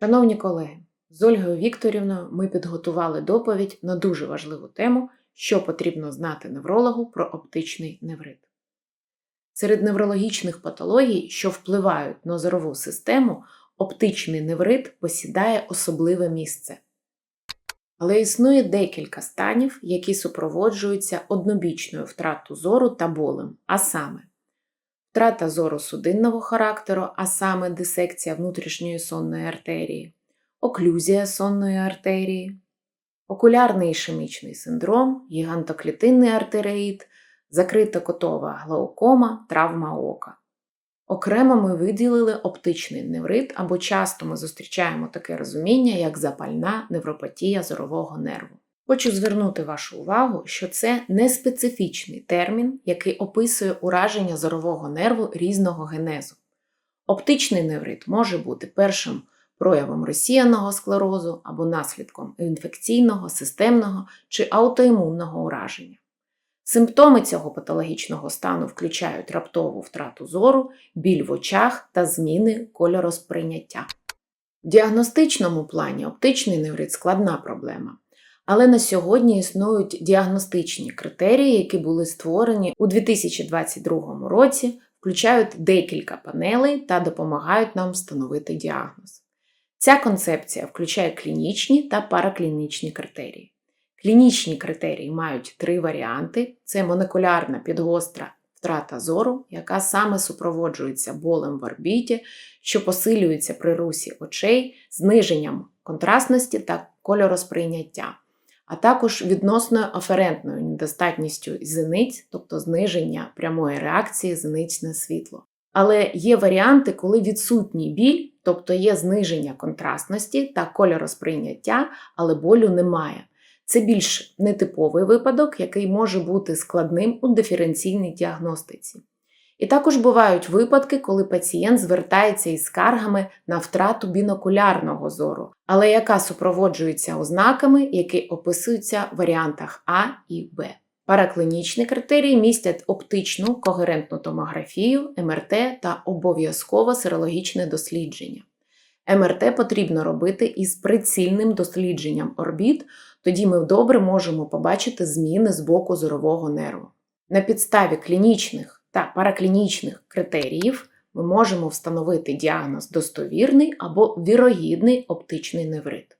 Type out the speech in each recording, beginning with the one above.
Шановні колеги, з Ольгою Вікторівною ми підготували доповідь на дуже важливу тему, що потрібно знати неврологу про оптичний неврит. Серед неврологічних патологій, що впливають на зорову систему, оптичний неврит посідає особливе місце. Але існує декілька станів, які супроводжуються однобічною втратою зору та болем, а саме втрата зору судинного характеру, а саме дисекція внутрішньої сонної артерії, оклюзія сонної артерії, окулярний ішемічний синдром, гігантоклітинний артереїд, закрита котова глаукома, травма ока. Окремо ми виділили оптичний неврит, або часто ми зустрічаємо таке розуміння, як запальна невропатія зорового нерву. Хочу звернути вашу увагу, що це не специфічний термін, який описує ураження зорового нерву різного генезу. Оптичний неврит може бути першим проявом розсіяного склерозу або наслідком інфекційного, системного чи аутоімунного ураження. Симптоми цього патологічного стану включають раптову втрату зору, біль в очах та зміни кольоросприйняття. В діагностичному плані оптичний неврит складна проблема. Але на сьогодні існують діагностичні критерії, які були створені у 2022 році, включають декілька панелей та допомагають нам встановити діагноз. Ця концепція включає клінічні та параклінічні критерії. Клінічні критерії мають три варіанти: це молекулярна підгостра втрата зору, яка саме супроводжується болем в орбіті, що посилюється при русі очей, зниженням контрастності та кольоросприйняття, а також відносною аферентною недостатністю зениць, тобто зниження прямої реакції зениць на світло. Але є варіанти, коли відсутній біль, тобто є зниження контрастності та кольоросприйняття, але болю немає. Це більш нетиповий випадок, який може бути складним у диференційній діагностиці. І також бувають випадки, коли пацієнт звертається із скаргами на втрату бінокулярного зору, але яка супроводжується ознаками, які описуються в варіантах А і Б. Параклінічні критерії містять оптичну когерентну томографію, МРТ та обов'язково серологічне дослідження. МРТ потрібно робити із прицільним дослідженням орбіт, тоді ми добре можемо побачити зміни з боку зорового нерву. На підставі клінічних та параклінічних критеріїв ми можемо встановити діагноз достовірний або вірогідний оптичний неврит.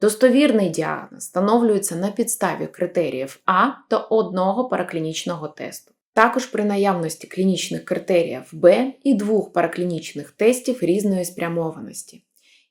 Достовірний діагноз встановлюється на підставі критеріїв А та одного параклінічного тесту. Також при наявності клінічних критеріїв Б і двох параклінічних тестів різної спрямованості.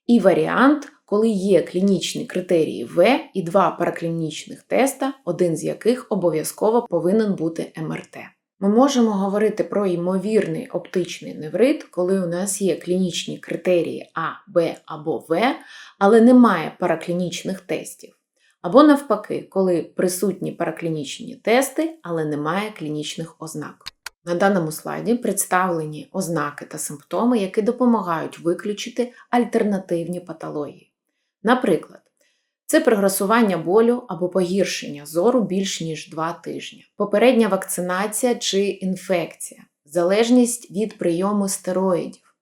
І варіант, коли є клінічні критерії В і два параклінічних теста, один з яких обов'язково повинен бути МРТ. Ми можемо говорити про ймовірний оптичний неврит, коли у нас є клінічні критерії А, Б або В, але немає параклінічних тестів. Або навпаки, коли присутні параклінічні тести, але немає клінічних ознак. На даному слайді представлені ознаки та симптоми, які допомагають виключити альтернативні патології. Наприклад, це прогресування болю або погіршення зору більш ніж 2 тижні, попередня вакцинація чи інфекція, залежність від прийому стероїдів,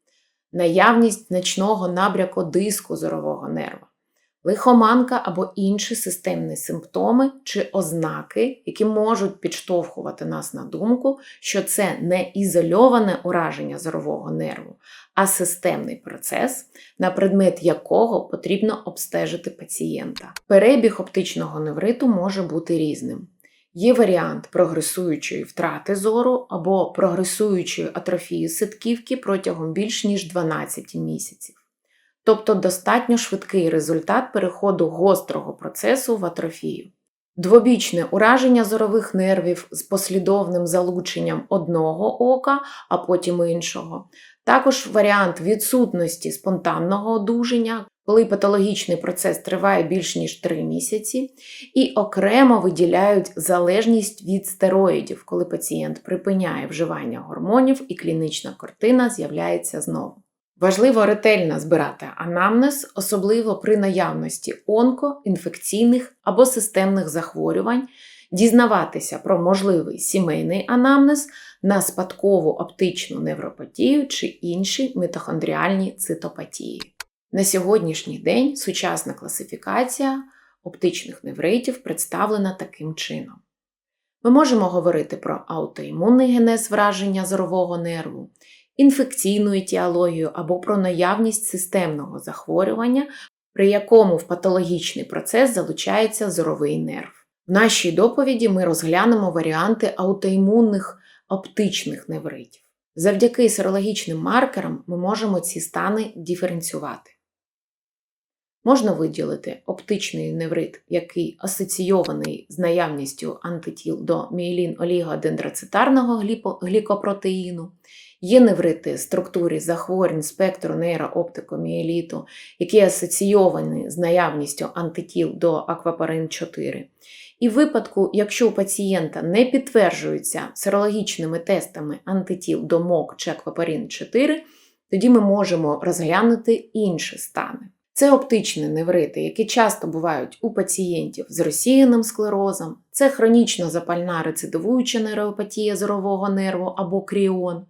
наявність значного набряку диску зорового нерва, лихоманка або інші системні симптоми чи ознаки, які можуть підштовхувати нас на думку, що це не ізольоване ураження зорового нерву, а системний процес, на предмет якого потрібно обстежити пацієнта. Перебіг оптичного невриту може бути різним. Є варіант прогресуючої втрати зору або прогресуючої атрофії ситківки протягом більш ніж 12 місяців. Тобто достатньо швидкий результат переходу гострого процесу в атрофію. Двобічне ураження зорових нервів з послідовним залученням одного ока, а потім іншого. Також варіант відсутності спонтанного одужання, коли патологічний процес триває більш ніж 3 місяці, і окремо виділяють залежність від стероїдів, коли пацієнт припиняє вживання гормонів і клінічна картина з'являється знову. Важливо ретельно збирати анамнез, особливо при наявності онко, інфекційних або системних захворювань, дізнаватися про можливий сімейний анамнез на спадкову оптичну невропатію чи інші митохондріальні цитопатії. На сьогоднішній день сучасна класифікація оптичних невритів представлена таким чином. Ми можемо говорити про аутоімунний генез враження зорового нерву, інфекційну етіологію або про наявність системного захворювання, при якому в патологічний процес залучається зоровий нерв. В нашій доповіді ми розглянемо варіанти аутоімунних оптичних невритів. Завдяки серологічним маркерам ми можемо ці стани диференціювати. Можна виділити оптичний неврит, який асоційований з наявністю антитіл до міелін олігодендроцитарного глікопротеїну. Є неврити структурі захворювань спектру нейрооптикоміеліту, які асоційовані з наявністю антитіл до аквапарин 4. І в випадку, якщо у пацієнта не підтверджуються серологічними тестами антитіл до МОК чи аквапарин 4, тоді ми можемо розглянути інші стани. Це оптичні неврити, які часто бувають у пацієнтів з розсіяним склерозом, це хронічно запальна рецидивуюча нейропатія зорового нерву або кріон,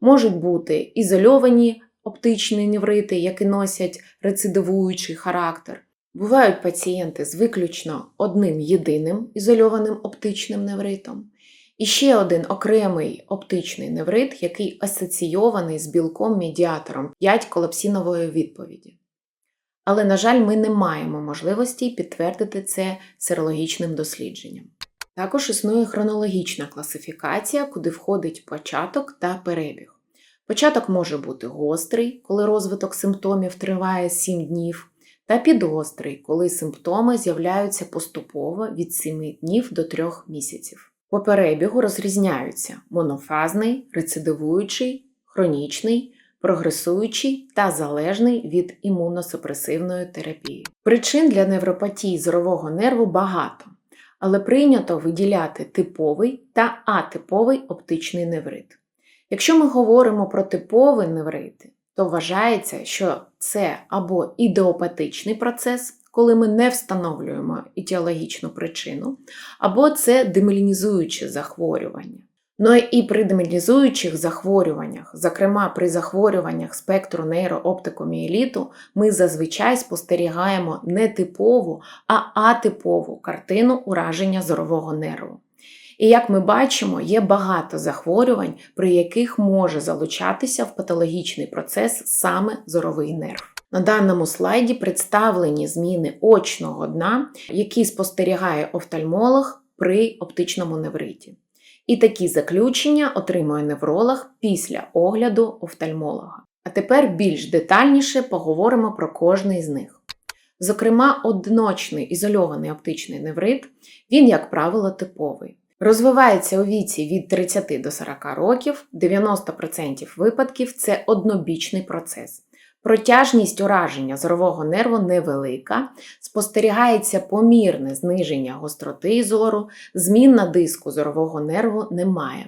можуть бути ізольовані оптичні неврити, які носять рецидивуючий характер. Бувають пацієнти з виключно одним єдиним ізольованим оптичним невритом. І ще один окремий оптичний неврит, який асоційований з білком-медіатором 5 колапсінової відповіді. Але, на жаль, ми не маємо можливості підтвердити це серологічним дослідженням. Також існує хронологічна класифікація, куди входить початок та перебіг. Початок може бути гострий, коли розвиток симптомів триває 7 днів, та підгострий, коли симптоми з'являються поступово від 7 днів до 3 місяців. По перебігу розрізняються монофазний, рецидивуючий, хронічний, прогресуючий та залежний від імуносупресивної терапії. Причин для невропатії зорового нерву багато, але прийнято виділяти типовий та атиповий оптичний неврит. Якщо ми говоримо про типовий неврити, то вважається, що це або ідеопатичний процес, коли ми не встановлюємо етіологічну причину, або це демелінізуюче захворювання. Ну і при демілізуючих захворюваннях, зокрема при захворюваннях спектру нейрооптикоміеліту, ми зазвичай спостерігаємо не типову, а атипову картину ураження зорового нерву. І як ми бачимо, є багато захворювань, при яких може залучатися в патологічний процес саме зоровий нерв. На даному слайді представлені зміни очного дна, які спостерігає офтальмолог при оптичному невриті. І такі заключення отримує невролог після огляду офтальмолога. А тепер більш детальніше поговоримо про кожний з них. Зокрема, одиночний ізольований оптичний неврит, він, як правило, типовий. Розвивається у віці від 30 до 40 років, 90% випадків це однобічний процес. Протяжність ураження зорового нерву невелика, спостерігається помірне зниження гостроти зору, змін на диску зорового нерву немає.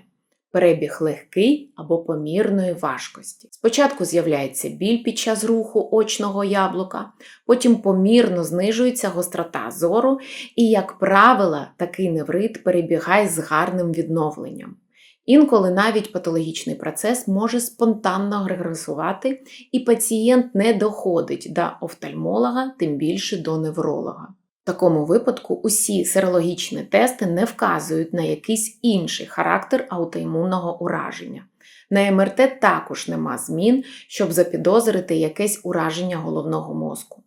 Перебіг легкий або помірної важкості. Спочатку з'являється біль під час руху очного яблука, потім помірно знижується гострота зору, і, як правило, такий неврит перебігає з гарним відновленням. Інколи навіть патологічний процес може спонтанно регресувати, і пацієнт не доходить до офтальмолога, тим більше до невролога. В такому випадку усі серологічні тести не вказують на якийсь інший характер аутоімунного ураження. На МРТ також нема змін, щоб запідозрити якесь ураження головного мозку.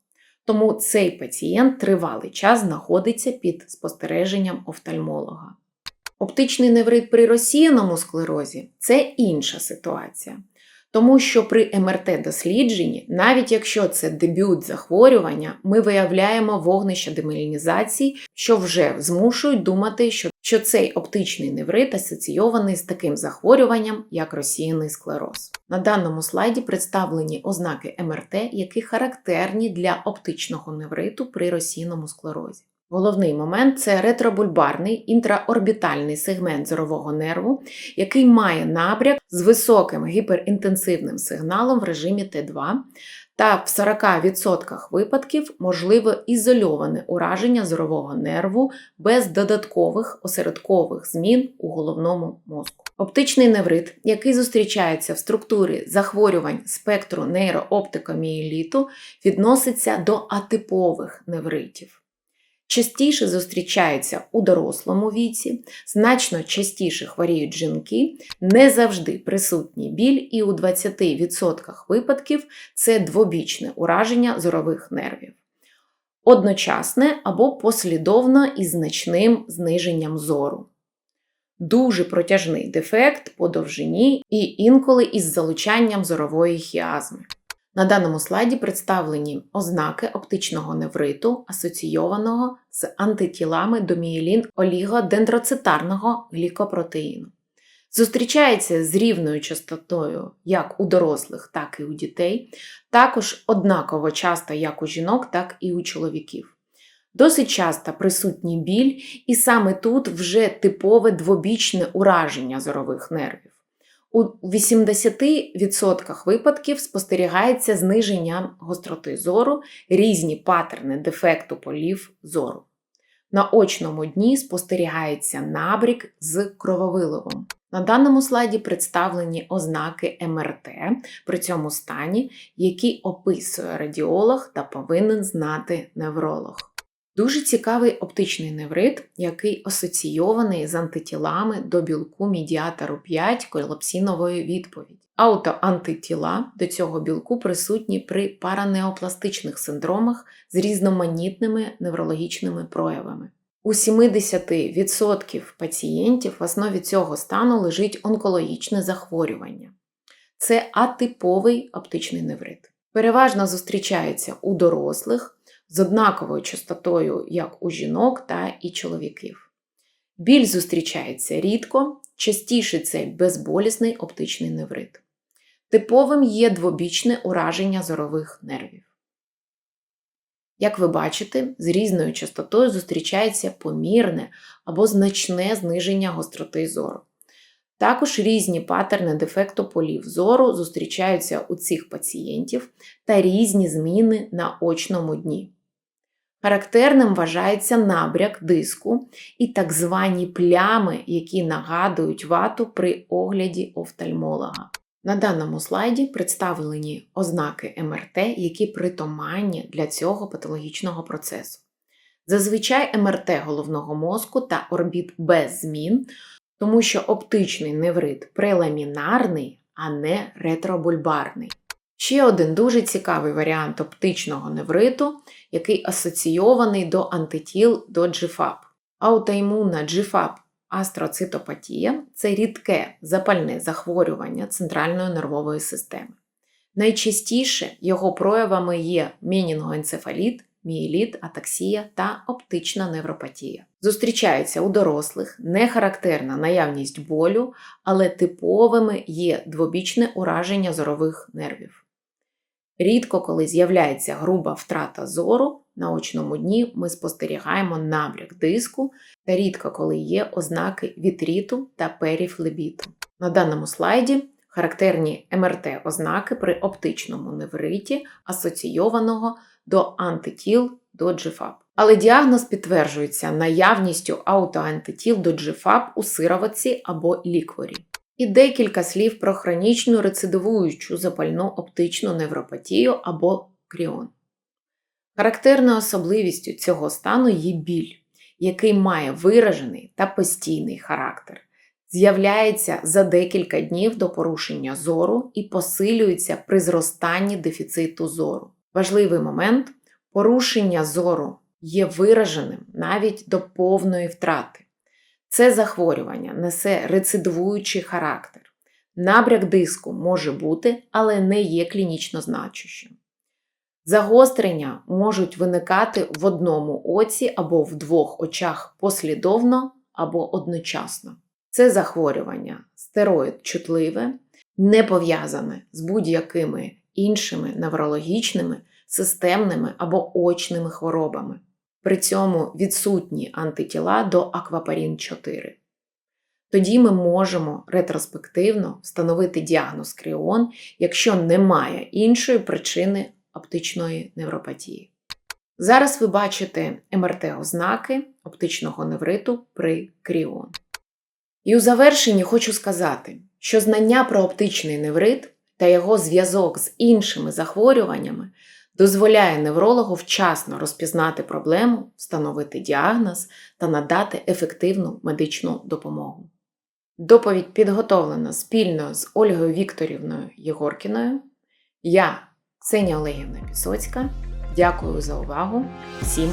Тому цей пацієнт тривалий час знаходиться під спостереженням офтальмолога. Оптичний неврит при розсіяному склерозі це інша ситуація. Тому що при МРТ-дослідженні, навіть якщо це дебют захворювання, ми виявляємо вогнище демелінізації, що вже змушують думати, що, що цей оптичний неврит асоційований з таким захворюванням, як розсіяний склероз. На даному слайді представлені ознаки МРТ, які характерні для оптичного невриту при розсіяному склерозі. Головний момент це ретробульбарний інтраорбітальний сегмент зорового нерву, який має набряк з високим гіперінтенсивним сигналом в режимі Т2 Та в 40% випадків можливе ізольоване ураження зорового нерву без додаткових осередкових змін у головному мозку. Оптичний неврит, який зустрічається в структурі захворювань спектру нейрооптикомієліту, відноситься до атипових невритів. Частіше зустрічаються у дорослому віці, значно частіше хворіють жінки, не завжди присутній біль, і у 20% випадків це двобічне ураження зорових нервів. Одночасне або послідовно із значним зниженням зору. Дуже протяжний дефект по довжині і інколи із залучанням зорової хіазми. На даному слайді представлені ознаки оптичного невриту, асоційованого з антитілами до мієлін олігодендроцитарного глікопротеїну. Зустрічається з рівною частотою як у дорослих, так і у дітей, також однаково часто як у жінок, так і у чоловіків. Досить часто присутній біль, і саме тут вже типове двобічне ураження зорових нервів. У 80% випадків спостерігається зниження гостроти зору, різні паттерни дефекту полів зору. На очному дні спостерігається набрік з крововиливом. На даному слайді представлені ознаки МРТ при цьому стані, які описує радіолог та повинен знати невролог. Дуже цікавий оптичний неврит, який асоційований з антитілами до білку медіатору 5 колапсінової відповіді. Аутоантитіла до цього білку присутні при паранеопластичних синдромах з різноманітними неврологічними проявами. У 70% пацієнтів в основі цього стану лежить онкологічне захворювання. Це атиповий оптичний неврит. Переважно зустрічається у дорослих з однаковою частотою як у жінок та і чоловіків. Біль зустрічається рідко, частіше це безболісний оптичний неврит. Типовим є двобічне ураження зорових нервів. Як ви бачите, з різною частотою зустрічається помірне або значне зниження гостроти зору. Також різні паттерни дефекту полів зору зустрічаються у цих пацієнтів та різні зміни на очному дні. Характерним вважається набряк диску і так звані плями, які нагадують вату при огляді офтальмолога. На даному слайді представлені ознаки МРТ, які притаманні для цього патологічного процесу. Зазвичай МРТ головного мозку та орбіт без змін, тому що оптичний неврит преламінарний, а не ретробульбарний. Ще один дуже цікавий варіант оптичного невриту, який асоційований до антитіл до GFAP. Аутоімунна GFAP астроцитопатія це рідке запальне захворювання центральної нервової системи. Найчастіше його проявами є менінгоенцефаліт, мієліт, атаксія та оптична невропатія. Зустрічаються у дорослих, не характерна наявність болю, але типовими є двобічне ураження зорових нервів. Рідко, коли з'являється груба втрата зору, на очному дні ми спостерігаємо набряк диску та рідко, коли є ознаки вітріту та періфлебіту. На даному слайді характерні МРТ-ознаки при оптичному невриті, асоційованого до антитіл до GFAP. Але діагноз підтверджується наявністю аутоантитіл до GFAP у сироватці або лікворі. І декілька слів про хронічну рецидивуючу запальну оптичну невропатію або кріон. Характерною особливістю цього стану є біль, який має виражений та постійний характер, з'являється за декілька днів до порушення зору і посилюється при зростанні дефіциту зору. Важливий момент порушення зору є вираженим навіть до повної втрати. Це захворювання несе рецидивуючий характер. Набряк диску може бути, але не є клінічно значущим. Загострення можуть виникати в одному оці або в двох очах послідовно або одночасно. Це захворювання стероїд чутливе, не пов'язане з будь-якими іншими неврологічними, системними або очними хворобами. При цьому відсутні антитіла до аквапарін 4. Тоді ми можемо ретроспективно встановити діагноз кріон, якщо немає іншої причини оптичної невропатії. Зараз ви бачите МРТ-ознаки оптичного невриту при кріон. І у завершенні хочу сказати, що знання про оптичний неврит та його зв'язок з іншими захворюваннями дозволяє неврологу вчасно розпізнати проблему, встановити діагноз та надати ефективну медичну допомогу. Доповідь підготовлена спільно з Ольгою Вікторівною Єгоркіною. Я, Ксенія Олегівна Пісоцька. Дякую за увагу. Всім